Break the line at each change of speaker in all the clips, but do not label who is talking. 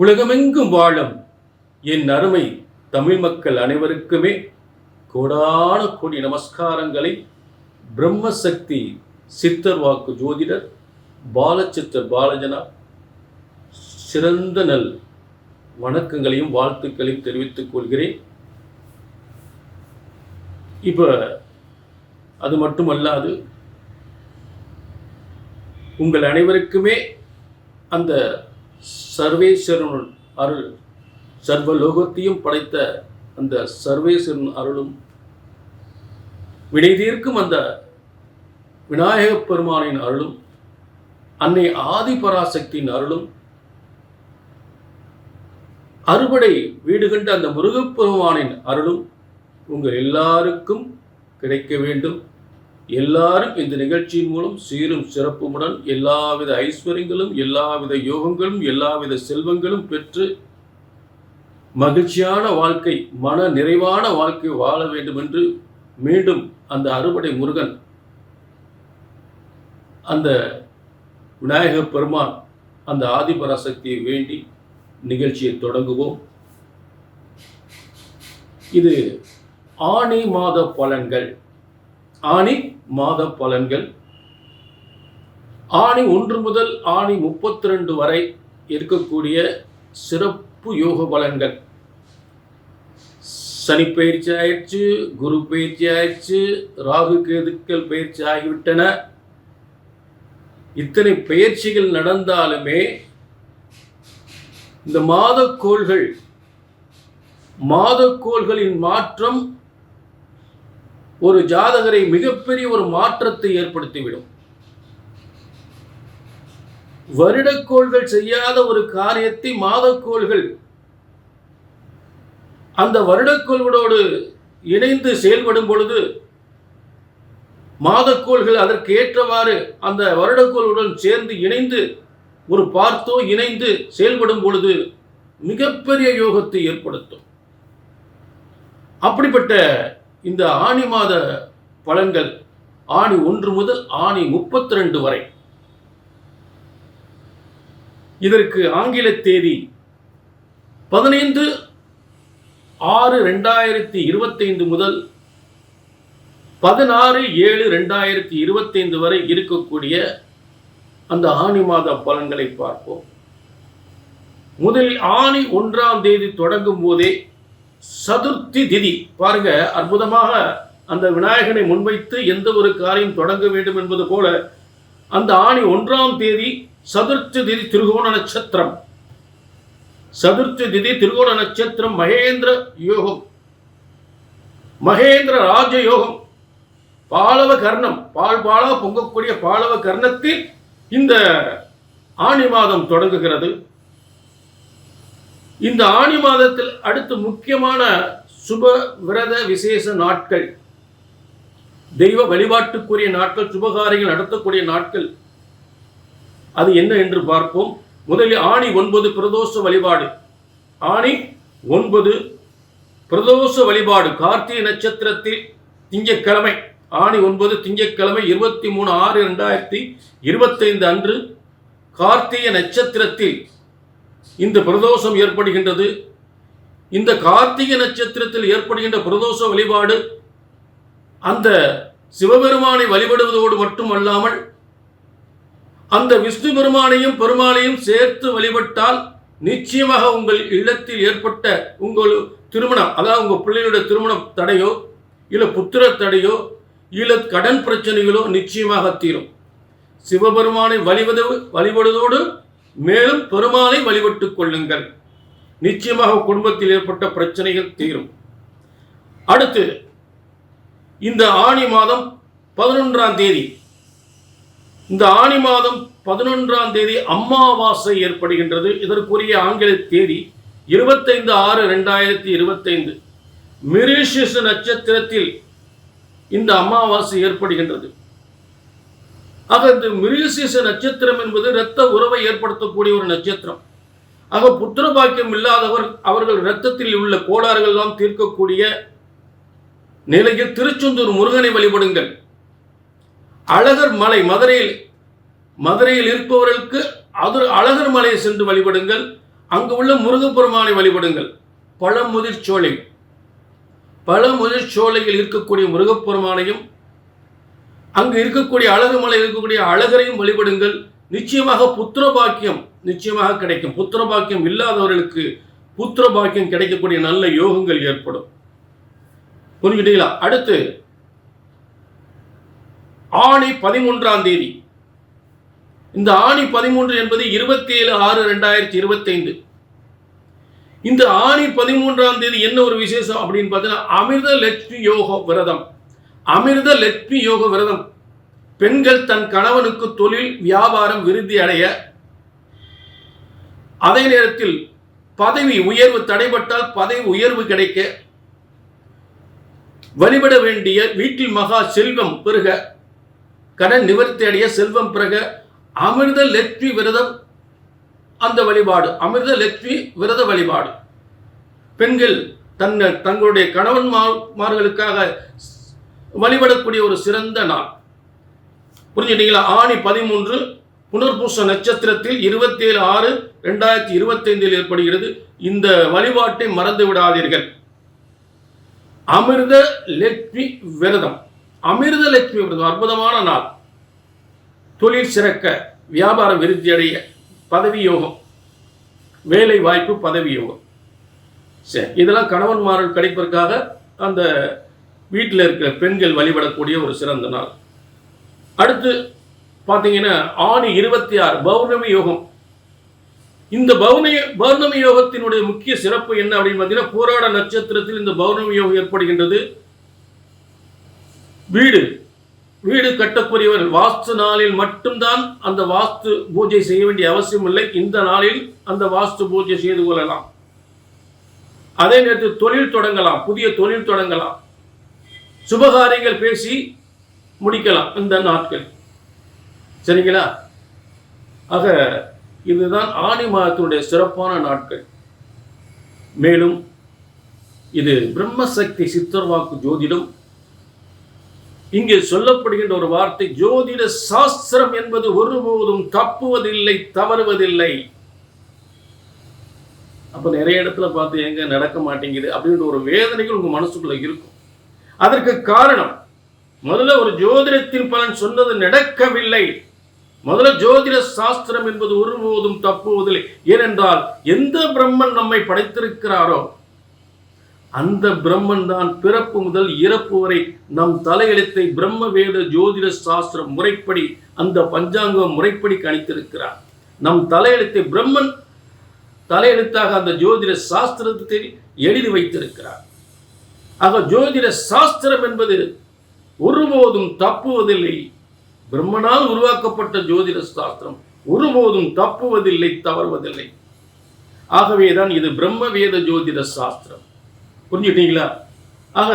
உலகமெங்கும் வாழும் என் அருமை தமிழ் மக்கள் அனைவருக்குமே கோடான கோடி நமஸ்காரங்களை. பிரம்மசக்தி சித்தர் வாக்கு ஜோதிடர் பாலச்சித்தர் பாலஜனா சிறந்த நல் வணக்கங்களையும் வாழ்த்துக்களையும் தெரிவித்துக் கொள்கிறேன். இப்போ அது மட்டுமல்லாது உங்கள் அனைவருக்குமே அந்த சர்வேஸ்வரன் அருள் சர்வ லோகத்தையும் படைத்த அந்த சர்வேஸ்வரன் அருளும் வினை தீர்க்கும் அந்த விநாயகப் பெருமானின் அருளும் அன்னை ஆதிபராசக்தியின் அருளும். அறுபடை வீடு கண்ட அந்த முருகப்பெருமானின் அருளும் உங்கள் எல்லாருக்கும் கிடைக்க வேண்டும். எல்லாரும் இந்த நிகழ்ச்சியின் மூலம் சீரும் சிறப்புமுடன் எல்லாவித ஐஸ்வர்யங்களும் எல்லாவித யோகங்களும் எல்லாவித செல்வங்களும் பெற்று மகிழ்ச்சியான வாழ்க்கை மன நிறைவான வாழ்க்கை வாழ வேண்டும் என்று மீண்டும் அந்த அறுபடை முருகன் அந்த விநாயக பெருமான் அந்த ஆதிபராசக்தியை வேண்டி நிகழ்ச்சியை தொடங்குவோம். இது ஆணி மாத பலன்கள். ஆணி மாத பலன்கள். ஆணி ஒன்று முதல் ஆணி முப்பத்தி ரெண்டு வரை இருக்கக்கூடிய சிறப்பு யோக பலன்கள். சனி பயிற்சி ஆயிடுச்சு குரு பயிற்சி ஆயிடுச்சு ராகு கேதுக்கள் பயிற்சி ஆகிவிட்டன. இத்தனை பயிற்சிகள் நடந்தாலுமே இந்த மாதக்கோள்கள் மாதக்கோள்களின் மாற்றம் ஒரு ஜாதகரை மிகப்பெரிய ஒரு மாற்றத்தை ஏற்படுத்திவிடும். வருடக்கோள்கள் செய்யாத ஒரு காரியத்தை மாதக்கோள்கள் அந்த வருடக்கோள்களோடு இணைந்து செயல்படும் பொழுது மாதக்கோள்கள் அதற்கு ஏற்றவாறு அந்த வருடக்கோளுடன் சேர்ந்து இணைந்து ஒரு பார்த்தோ இணைந்து செயல்படும் பொழுது மிகப்பெரிய யோகத்தை ஏற்படுத்தும். அப்படிப்பட்ட இந்த ஆணி மாத பலன்கள் ஆணி ஒன்று முதல் ஆணி முப்பத்தி ரெண்டு வரை. இதற்கு ஆங்கில தேதி பதினைந்து ஆறு ரெண்டாயிரத்தி இருபத்தைந்து முதல் பதினாறு ஏழு ரெண்டாயிரத்தி இருபத்தைந்து வரை இருக்கக்கூடிய அந்த ஆணி மாத பலன்களை பார்ப்போம். முதலில் ஆணி ஒன்றாம் தேதி தொடங்கும் போதே சதுர்த்தி திதி. பாருங்க அற்புதமாக அந்த விநாயகனை முன்வைத்து எந்த ஒரு காரியம் தொடங்க வேண்டும் என்பது போல அந்த ஆணி ஒன்றாம் தேதி சதுர்த்தி திதி திருகோண நட்சத்திரம். சதுர்த்தி திதி திருகோண நட்சத்திரம் மகேந்திர யோகம். மகேந்திர ராஜ யோகம். பாலவ கர்ணம். பால் பாலா பொங்கக்கூடிய பாலவ கர்ணத்தில் இந்த ஆணி மாதம் தொடங்குகிறது. இந்த ஆணி மாதத்தில் அடுத்து முக்கியமான சுப விரத விசேஷ நாட்கள் தெய்வ வழிபாட்டுக்குரிய நாட்கள் சுபகாரியங்கள் நடத்தக்கூடிய நாட்கள் அது என்ன என்று பார்ப்போம். முதலில் ஆணி ஒன்பது பிரதோஷ வழிபாடு. ஆணி ஒன்பது பிரதோஷ வழிபாடு. கார்த்திகை நட்சத்திரத்தில் திங்கட்கிழமை ஆணி ஒன்பது திங்கட்கிழமை இருபத்தி மூணு ஆறு ரெண்டாயிரத்தி இருபத்தைந்து அன்று கார்த்திகை நட்சத்திரத்தில் இந்த பிரதோஷம் ஏற்படுகின்றது. இந்த கார்த்திகை நட்சத்திரத்தில் ஏற்படுகின்ற பிரதோஷ வழிபாடு அந்த சிவபெருமானை வழிபடுவதோடு மட்டுமல்லாமல் அந்த விஷ்ணு பெருமானையும் பெருமானையும் சேர்த்து வழிபட்டால் நிச்சயமாக உங்கள் இல்லத்தில் ஏற்பட்ட உங்கள் திருமணம் அதாவது உங்கள் பிள்ளைகளுடைய திருமணம் தடையோ இல்லை புத்திர தடையோ இல்லை கடன் பிரச்சனைகளோ நிச்சயமாக தீரும். சிவபெருமானை வழிபது வழிபடுவதோடு மேலும் பெருமானை வழிபட்டுக் கொள்ளுங்கள். நிச்சயமாக குடும்பத்தில் ஏற்பட்ட பிரச்சனைகள் தீரும். அடுத்து இந்த ஆணி மாதம் பதினொன்றாம் தேதி. இந்த ஆணி மாதம் பதினொன்றாம் தேதி அமாவாசை ஏற்படுகின்றது. இதற்குரிய ஆங்கில தேதி இருபத்தைந்து ஆறு ரெண்டாயிரத்தி இருபத்தைந்து. மிரிஷிஸ் நட்சத்திரத்தில் இந்த அமாவாசை ஏற்படுகின்றது. ஆக இந்த மிருகசீச நட்சத்திரம் என்பது இரத்த உறவை ஏற்படுத்தக்கூடிய ஒரு நட்சத்திரம். ஆக புத்திர பாக்கியம் இல்லாதவர் அவர்கள் இரத்தத்தில் உள்ள கோளாறுகள் எல்லாம் தீர்க்கக்கூடிய நிலையில் திருச்செந்தூர் முருகனை வழிபடுங்கள். அழகர் மலை மதுரையில் மதுரையில் இருப்பவர்களுக்கு அது அழகர் மலையை சென்று வழிபடுங்கள். அங்கு உள்ள முருகப்பெருமானை வழிபடுங்கள். பழமுதிர் சோலை பழமுதிர் சோலையில் இருக்கக்கூடிய முருகப்பெருமானையும் அங்கு இருக்கக்கூடிய அழகு மலை இருக்கக்கூடிய அழகரையும் வழிபடுங்கள். நிச்சயமாக புத்திர பாக்கியம் நிச்சயமாக கிடைக்கும். புத்திர பாக்கியம் இல்லாதவர்களுக்கு புத்திர பாக்கியம் கிடைக்கக்கூடிய நல்ல யோகங்கள் ஏற்படும். புரிஞ்சுட்டீங்களா அடுத்து ஆணி பதிமூன்றாம் தேதி. இந்த ஆணி பதிமூன்று என்பது இருபத்தி ஏழு ஆறு ரெண்டாயிரத்தி இருபத்தைந்து. இந்த ஆணி பதிமூன்றாம் தேதி என்ன ஒரு விசேஷம் அப்படின்னு பார்த்தீங்கன்னா அமிர்த லட்சுமி யோக விரதம். அமிர்த லட்சுமி யோக விரதம். பெண்கள் தன் கணவனுக்கு தொழில் வியாபாரம் விருத்தி அடைய. அதே நேரத்தில் பதவி உயர்வு தடைபட்டால் பதவி உயர்வு கிடைக்க. வழிபட வேண்டிய வீட்டில் மகா செல்வம் பெருக. கடன் நிவர்த்தி அடைய செல்வம் பிறக அமிர்த லட்சுமி விரதம் அந்த வழிபாடு. அமிர்த லட்சுமி விரத வழிபாடு. பெண்கள் தன்னை தங்களுடைய கணவன்மார்களுக்காக வழிபடக்கூடிய ஒரு சிறந்த நாள். புரிஞ்சுட்டீங்களா? ஆணி பதிமூன்று புனர்பூச நட்சத்திரத்தில் இருபத்தி ஏழு ஆறு ரெண்டாயிரத்தி இருபத்தைந்தில் ஏற்படுகிறது. இந்த வழிபாட்டை மறந்து விடாதீர்கள். அமிர்த லட்சுமி விரதம். அமிர்த லட்சுமி விரதம் அற்புதமான நாள். தொழில் சிறக்க வியாபாரம் விருத்தி அடைய பதவி யோகம். வேலை வாய்ப்பு பதவி யோகம். சரி இதெல்லாம் கணவன்மார்கள் கிடைப்பதற்காக அந்த வீட்டில் இருக்கிற பெண்கள் வழிபடக்கூடிய ஒரு சிறந்த நாள். அடுத்து பார்த்தீங்கன்னா ஆணி இருபத்தி ஆறு பௌர்ணமி யோகம். இந்த பௌர்ணமி பௌர்ணமி யோகத்தினுடைய முக்கிய சிறப்பு என்ன அப்படின்னு பார்த்தீங்கன்னா போராட நட்சத்திரத்தில் இந்த பௌர்ணமி யோகம் ஏற்படுகின்றது. வீடு வீடு கட்டக்கூடியவர் வாஸ்து நாளில் மட்டும்தான் அந்த வாஸ்து பூஜை செய்ய வேண்டிய அவசியம் இல்லை. இந்த நாளில் அந்த வாஸ்து பூஜை செய்து கொள்ளலாம். அதே நேரத்தில் தொழில் தொடங்கலாம் புதிய தொழில் தொடங்கலாம். சுபகாரியங்கள் பேசி முடிக்கலாம் இந்த நாட்கள். சரிங்களா? ஆக இதுதான் ஆணி மாதத்தினுடைய சிறப்பான நாட்கள். மேலும் இது பிரம்மசக்தி சித்தர்வாக்கு ஜோதிடம். இங்கே சொல்லப்படுகின்ற ஒரு வார்த்தை ஜோதிட சாஸ்திரம் என்பது ஒருபோதும் தப்புவதில்லை தவறுவதில்லை. அப்ப நிறைய இடத்துல பார்த்து எங்க நடக்க மாட்டேங்குது? அப்படின்ற ஒரு வேதனைகள் உங்க மனசுக்குள்ள இருக்கும். அதற்கு காரணம் முதல்ல ஒரு ஜோதிடத்தின் பலன் சொன்னது நடக்கவில்லை. முதல்ல ஜோதிட சாஸ்திரம் என்பது ஒருபோதும் தப்புவதில்லை. ஏனென்றால் எந்த பிரம்மன் நம்மை படைத்திருக்கிறாரோ அந்த பிரம்மன் தான் பிறப்பு முதல் இறப்பு வரை நம் தலையெழுத்தை பிரம்ம வேத ஜோதிட சாஸ்திரம் முறைப்படி அந்த பஞ்சாங்கம் முறைப்படி கணித்திருக்கிறார். நம் தலையெழுத்தை பிரம்மன் தலையெழுத்தாக அந்த ஜோதிட சாஸ்திரத்தில் எழுதி வைத்திருக்கிறார். ஆக ஜோதிட சாஸ்திரம் என்பது ஒருபோதும் தப்புவதில்லை. பிரம்மனால் உருவாக்கப்பட்ட ஜோதிட சாஸ்திரம் ஒருபோதும் தப்புவதில்லை தவறுவதில்லை. ஆகவேதான் இது பிரம்ம வேத ஜோதிட சாஸ்திரம். புரிஞ்சுட்டீங்களா ஆக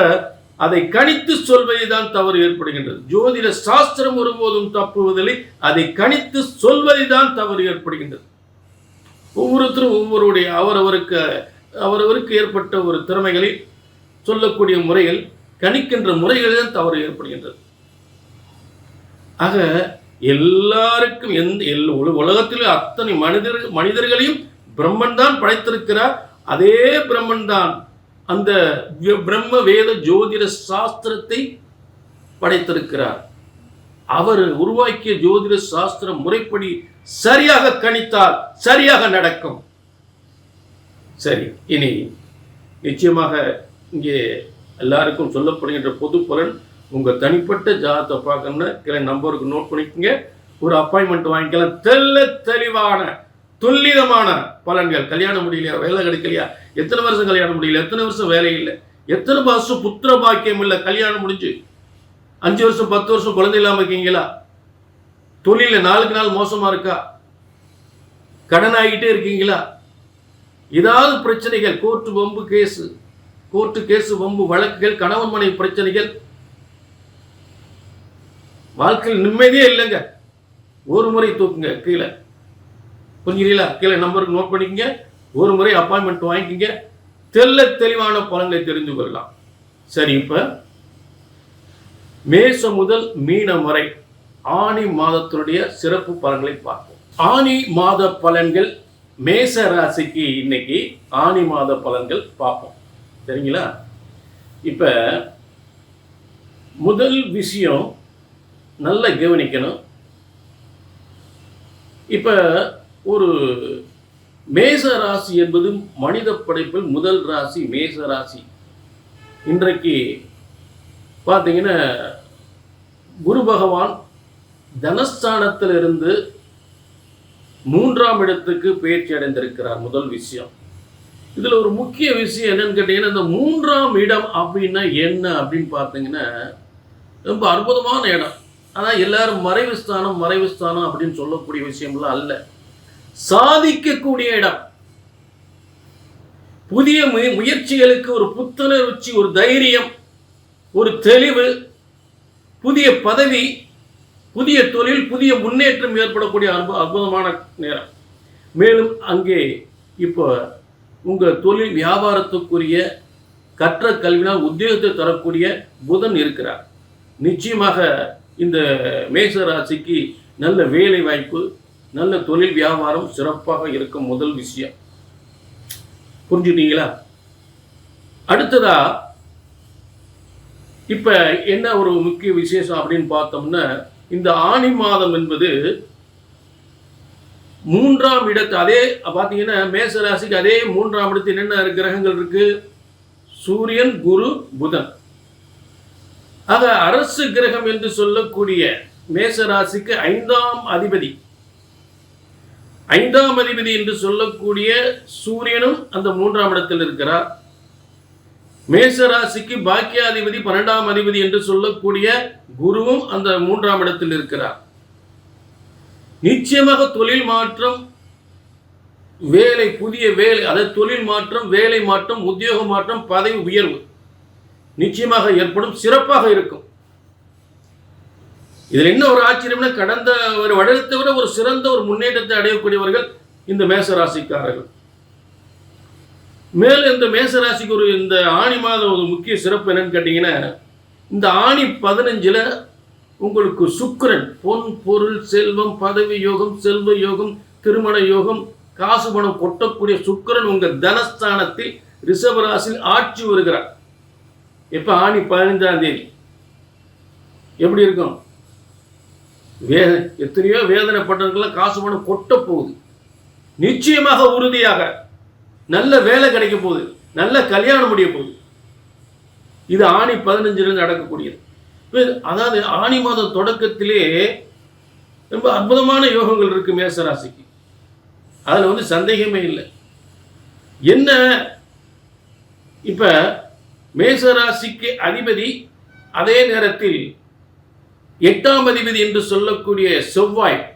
அதை கணித்து சொல்வதுதான் தவறு ஏற்படுகின்றது. ஜோதிட சாஸ்திரம் ஒருபோதும் தப்புவதில்லை அதை கணித்து சொல்வதுதான் தவறு ஏற்படுகின்றது. ஒவ்வொருத்தரும் ஒவ்வொருடைய அவரவருக்கு அவரவருக்கு ஏற்பட்ட ஒரு திறமைகளை சொல்லக்கூடிய முறையில் கணிக்கின்ற முறைகளில் தான் தவறு ஏற்படுகின்றது. ஆக எல்லாருக்கும் எந்த எல் உலகத்தில் அத்தனை மனிதர் மனிதர்களையும் பிரம்மன் தான் படைத்திருக்கிறார். அதே பிரம்மன் தான் அந்த பிரம்ம வேத ஜோதிட சாஸ்திரத்தை படைத்திருக்கிறார். அவர் உருவாக்கிய ஜோதிட சாஸ்திரம் முறைப்படி சரியாக கணித்தால் சரியாக நடக்கும். சரி இனி நிச்சயமாக இங்கே எல்லாருக்கும் சொல்லப்படுகின்ற பொது பலன் உங்கள் தனிப்பட்ட ஜாதத்தை பார்க்கணும்னா கிளை நம்பருக்கு நோட் பண்ணிக்கோங்க. ஒரு அப்பாயின்மெண்ட் வாங்கிக்கலாம். தெல்ல தெளிவான துல்லிதமான பலன்கள். கல்யாணம் முடியலையா? வேலை கிடைக்கலையா? எத்தனை வருஷம் கல்யாணம் முடியல? எத்தனை வருஷம் வேலை இல்லை? எத்தனை வருஷம் புத்திர பாக்கியம் இல்லை? கல்யாணம் முடிஞ்சு. அஞ்சு வருஷம் பத்து வருஷம் குழந்தை இல்லாமல் இருக்கீங்களா? தொழில நாளுக்கு நாள் மோசமாக இருக்கா? கடன் ஆகிட்டே இருக்கீங்களா? ஏதாவது பிரச்சனைகள் கோர்ட்டு பம்பு கேஸு கோர்ட்டு கேசு வம்பு வழக்குகள் கணவன் மனைவி பிரச்சனைகள். வாழ்க்கையில் நிம்மதியே இல்லைங்க. ஒரு முறை தூக்குங்க கீழே. புரிஞ்சுக்கிறீங்களா? கீழே நம்பருக்கு நோட் பண்ணிக்கங்க. ஒரு முறை அப்பாயின்மெண்ட் வாங்கிக்கங்க. தெல்ல தெளிவான பலன்களை தெரிந்து கொள்ளலாம். சரி இப்போ மேசம் முதல் மீனம் வரை ஆணி மாதத்தினுடைய சிறப்பு பலன்களை பார்ப்போம். ஆணி மாத பலன்கள் மேச ராசிக்கு இன்னைக்கு ஆணி மாத பலன்கள் பார்ப்போம். சரிங்களா இப்போ முதல் விஷயம் நல்லா கவனிக்கணும். இப்போ ஒரு மேச ராசி என்பது மனித படைப்பில் முதல் ராசி மேச ராசி. இன்றைக்கு பார்த்தீங்கன்னா குரு பகவான் தனஸ்தானத்திலிருந்து மூன்றாம் இடத்துக்கு பயிற்சி அடைந்திருக்கிறார் முதல் விஷயம். இதில் ஒரு முக்கிய விஷயம் என்னன்னு கேட்டிங்கன்னா இந்த மூன்றாம் இடம் அப்படின்னா என்ன அப்படின்னு பார்த்தீங்கன்னா ரொம்ப அற்புதமான இடம். ஆனால் எல்லாரும் மறைவு ஸ்தானம் மறைவு ஸ்தானம் அப்படின்னு சொல்லக்கூடிய விஷயம்லாம் அல்ல. சாதிக்கக்கூடிய இடம். புதிய முய- முயற்சிகளுக்கு ஒரு புத்துணர்ச்சி ஒரு தைரியம் ஒரு தெளிவு புதிய பதவி புதிய தொழில் புதிய முன்னேற்றம் ஏற்படக்கூடிய அற்பு- அற்புதமான நேரம். மேலும் அங்கே இப்போ உங்கள் தொழில் வியாபாரத்துக்குரிய கற்ற கல்வினால் உத்தியோகத்தை தரக்கூடிய புதன் இருக்கிறார். நிச்சயமாக இந்த மேச ராசிக்கு நல்ல வேலை வாய்ப்பு நல்ல தொழில் வியாபாரம் சிறப்பாக இருக்கும் முதல் விஷயம். புரிஞ்சுட்டீங்களா? அடுத்ததா இப்போ என்ன ஒரு முக்கிய விசேஷம் அப்படின்னு பார்த்தோம்னா இந்த ஆணி மாதம் என்பது மூன்றாம் இடத்து அதே பார்த்தீங்கன்னா மேச ராசிக்கு அதே மூன்றாம் இடத்தில் என்னென்ன கிரகங்கள் இருக்கு? சூரியன் குரு புதன். ஆக அரசு கிரகம் என்று சொல்லக்கூடிய மேச ராசிக்கு ஐந்தாம் அதிபதி. ஐந்தாம் அதிபதி என்று சொல்லக்கூடிய சூரியனும் அந்த மூன்றாம் இடத்தில் இருக்கிறார். மேச ராசிக்கு பாக்கியாதிபதி பன்னெண்டாம் அதிபதி என்று சொல்லக்கூடிய குருவும் அந்த மூன்றாம் இடத்தில் இருக்கிறார். நிச்சயமாக தொழில் மாற்றம் வேலை புதிய வேலை அதாவது தொழில் மாற்றம் வேலை மாற்றம் உத்தியோக மாற்றம் பதவி உயர்வு நிச்சயமாக ஏற்படும் சிறப்பாக இருக்கும். இதில் என்ன ஒரு ஆச்சரியம்னா கடந்த ஒரு வருடத்தை விட ஒரு சிறந்த ஒரு முன்னேற்றத்தை அடையக்கூடியவர்கள் இந்த மேச ராசிக்காரர்கள் மேலும் இந்த மேச ராசிக்கு ஒரு இந்த ஆணி மாதம் ஒரு முக்கிய சிறப்பு என்னன்னு கேட்டிங்கன்னா இந்த ஆணி பதினஞ்சில் உங்களுக்கு சுக்கிரன் பொன் பொருள் செல்வம் பதவி யோகம் செல்வ யோகம் திருமண யோகம் காசு பணம் கொட்டக்கூடிய சுக்கரன் உங்க தனஸ்தானத்தில் ரிஷபராசியில் ஆட்சி வருகிறார். எப்ப? ஆணி பதினைஞ்சாம் தேதி. எப்படி இருக்கும்? வே எத்தனையோ வேதனைப்பட்டவர்கள்லாம் காசு பணம் கொட்ட போகுது. நிச்சயமாக உறுதியாக நல்ல வேலை கிடைக்க போகுது. நல்ல கல்யாணம் முடிய போகுது. இது ஆணி பதினஞ்சுல நடக்கக்கூடியது. அதாவது ஆணி மாத தொடக்கத்திலே ரொம்ப அற்புதமான யோகங்கள் இருக்கு மேசராசிக்கு. அதில் வந்து சந்தேகமே இல்லை. என்ன? இப்ப மேசராசிக்கு அதிபதி அதே நேரத்தில் எட்டாம் அதிபதி என்று சொல்லக்கூடிய செவ்வாய்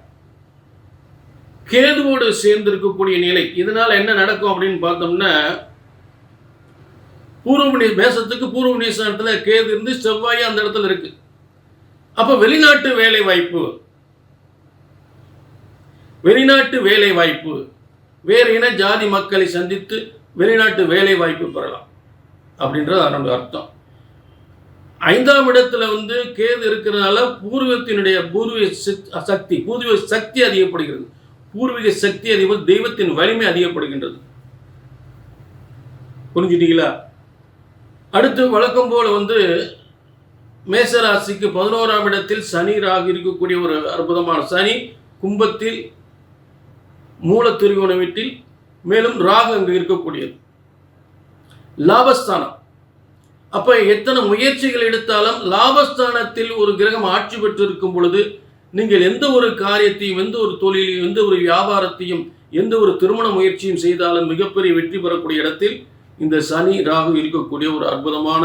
கேதுவோடு சேர்ந்திருக்கக்கூடிய நிலை. இதனால் என்ன நடக்கும் அப்படின்னு பார்த்தோம்னா பூர்வமணி மேசத்துக்கு பூர்வ நேசத்துல கேது இருந்து செவ்வாய் அந்த இடத்துல இருக்கு. அப்போ வெளிநாட்டு வேலை வாய்ப்பு வெளிநாட்டு வேலை வாய்ப்பு வேறு இன ஜாதி மக்களை சந்தித்து வெளிநாட்டு வேலை வாய்ப்பு பெறலாம். அப்படின்றது அதனுடைய அர்த்தம். ஐந்தாம் இடத்துல வந்து கேது இருக்கிறதுனால பூர்வத்தினுடைய பூர்வீக சக்தி பூர்வீக சக்தி அதிகப்படுகிறது. பூர்வீக சக்தி அதிகம் தெய்வத்தின் வலிமை அதிகப்படுகின்றது. புரிஞ்சுட்டீங்களா? அடுத்து வழக்கம் போல வந்து மேசராசிக்கு பதினோராம் இடத்தில் சனி ராகு இருக்கக்கூடிய ஒரு அற்புதமான சனி கும்பத்தில் மூலத்திருகோண வீட்டில் மேலும் ராகு அங்கு இருக்கக்கூடியது. லாபஸ்தானம். அப்போ எத்தனை முயற்சிகள் எடுத்தாலும் லாபஸ்தானத்தில் ஒரு கிரகம் ஆட்சி பெற்று இருக்கும் பொழுது நீங்கள் எந்த ஒரு காரியத்தையும் எந்த ஒரு தொழிலையும் எந்த ஒரு வியாபாரத்தையும் எந்த ஒரு திருமண முயற்சியும் செய்தாலும் மிகப்பெரிய வெற்றி பெறக்கூடிய இடத்தில் இந்த சனி ராகு இருக்கக்கூடிய ஒரு அற்புதமான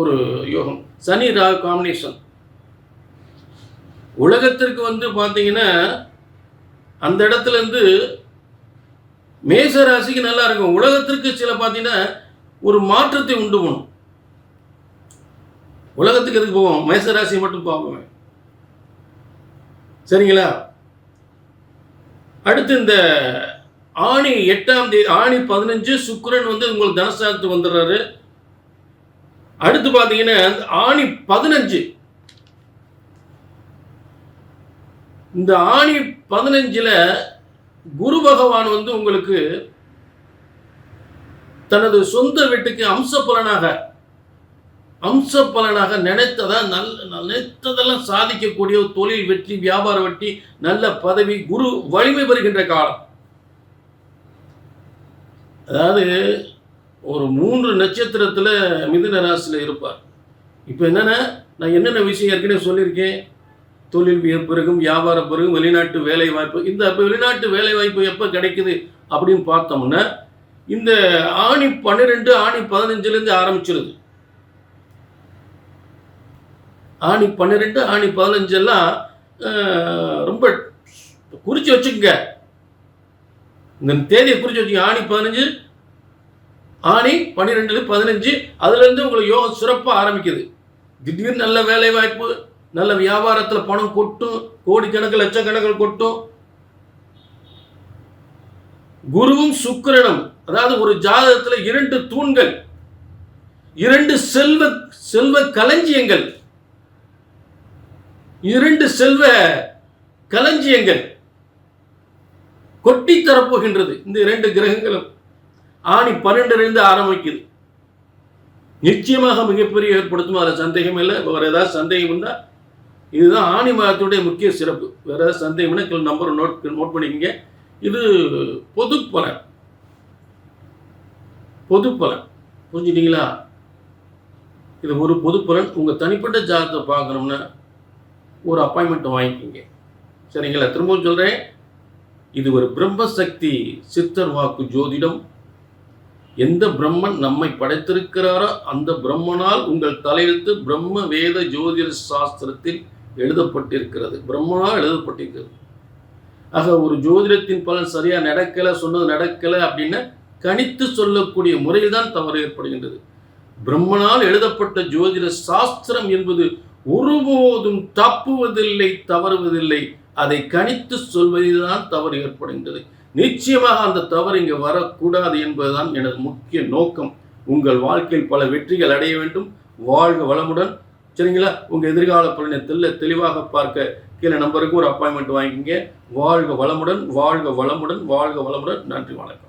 ஒரு யோகம். சனி ராகு காம்பினேஷன் உலகத்திற்கு வந்து பார்த்தீங்கன்னா அந்த இடத்துல இருந்து மேச ராசிக்கு நல்லா இருக்கும். உலகத்திற்கு சில பார்த்தீங்கன்னா ஒரு மாற்றத்தை உண்டு பண்ணும். உலகத்துக்கு எதுக்கு போவோம்? மேச ராசி மட்டும் பார்ப்போம் சரிங்களா? அடுத்து இந்த ஆணி எட்டாம் தேதி ஆணி பதினஞ்சு சுக்கரன் வந்து உங்களுக்கு தனசாரத்து வந்துடுறாரு. அடுத்து பார்த்தீங்கன்னா ஆணி பதினஞ்சு. இந்த ஆணி பதினஞ்சுல குரு பகவான் வந்து உங்களுக்கு தனது சொந்த வீட்டுக்கு அம்ச பலனாக அம்ச பலனாக நினைத்ததை நல்ல நினைத்ததெல்லாம் சாதிக்கக்கூடிய தொழில் வெற்றி வியாபார வெற்றி நல்ல பதவி குரு வலிமை பெறுகின்ற காலம். அதாவது ஒரு மூன்று நட்சத்திரத்தில் மிதுன ராசியில் இருப்பார். இப்போ என்னென்ன நான் என்னென்ன விஷயம் ஏற்கனவே சொல்லியிருக்கேன்? தொழில் பிறகும் பெருகும் வியாபாரம் பெருகும் வெளிநாட்டு வேலை வாய்ப்பு இந்த அப்போ வெளிநாட்டு வேலை வாய்ப்பு எப்போ கிடைக்குது அப்படின்னு பார்த்தோம்னா இந்த ஆணி பன்னிரெண்டு ஆணி பதினஞ்சுலேருந்து ஆரம்பிச்சிருது. ஆணி பன்னிரெண்டு ஆணி பதினஞ்செல்லாம் ரொம்ப குறித்து வச்சுக்கோங்க. இந்த தேதியை குறித்து வச்சுங்க ஆணி பதினஞ்சு ஆணி பன்னிரெண்டுல பதினஞ்சு அதுலேருந்து உங்களுக்கு யோகம் சிறப்பாக ஆரம்பிக்குது. திடீர் நல்ல வேலை வாய்ப்பு நல்ல வியாபாரத்தில் பணம் கொட்டும் கோடிக்கணக்கில் லட்சக்கணக்கில் கொட்டும். குருவும் சுக்கிரனும் அதாவது ஒரு ஜாதகத்தில் இரண்டு தூண்கள் இரண்டு செல்வ செல்வ களஞ்சியங்கள் இரண்டு செல்வ களஞ்சியங்கள். கொட்டி தரப்போகின்றது இந்த இரண்டு கிரகங்களும் ஆணி பன்னெண்டுலேருந்து ஆரம்பிக்குது. நிச்சயமாக மிகப்பெரிய ஏற்படுத்தும். அதில் சந்தேகம் இல்லை. வேறு ஏதாவது சந்தேகம் இருந்தால் இதுதான் ஆணி மாதத்துடைய முக்கிய சிறப்பு. வேறு ஏதாவது சந்தேகம்னா கீழே நம்பர் நோட் நோட் பண்ணிக்கங்க. இது பொது பலன். பொது பலன். புரிஞ்சுட்டீங்களா? இது ஒரு பொது பலன். உங்கள் தனிப்பட்ட ஜாதகத்தை பார்க்கணும்னா ஒரு அப்பாயின்மெண்ட் வாங்கிக்கிங்க. சரிங்களா? திரும்பவும் சொல்கிறேன் இது ஒரு பிரம்மசக்தி சித்தர் வாக்கு ஜோதிடம். எந்த பிரம்மன் நம்மை படைத்திருக்கிறாரோ அந்த பிரம்மனால் உங்கள் தலையெழுத்து பிரம்ம வேத ஜோதிட சாஸ்திரத்தில் எழுதப்பட்டிருக்கிறது. பிரம்மனால் எழுதப்பட்டிருக்கிறது. ஆக ஒரு ஜோதிடத்தின் பலன் சரியாக நடக்கலை சொன்னது நடக்கலை அப்படின்னு கணித்து சொல்லக்கூடிய முறையில் தான் தவறு ஏற்படுகின்றது. பிரம்மனால் எழுதப்பட்ட ஜோதிட சாஸ்திரம் என்பது ஒருபோதும் தப்புவதில்லை தவறுவதில்லை. அதை கணித்து சொல்வதில்தான் தவறு ஏற்படுகின்றது. நிச்சயமாக அந்த தவறு இங்கே வரக்கூடாது என்பதுதான் எனது முக்கிய நோக்கம். உங்கள் வாழ்க்கையில் பல வெற்றிகள் அடைய வேண்டும். வாழ்க வளமுடன். சரிங்களா? உங்கள் எதிர்கால பலனை தெல்ல தெளிவாக பார்க்க கீழே நம்பருக்கு ஒரு அப்பாயின்மெண்ட் வாங்கிக்கிங்க. வாழ்க வளமுடன் வாழ்க வளமுடன் வாழ்க வளமுடன். நன்றி வணக்கம்.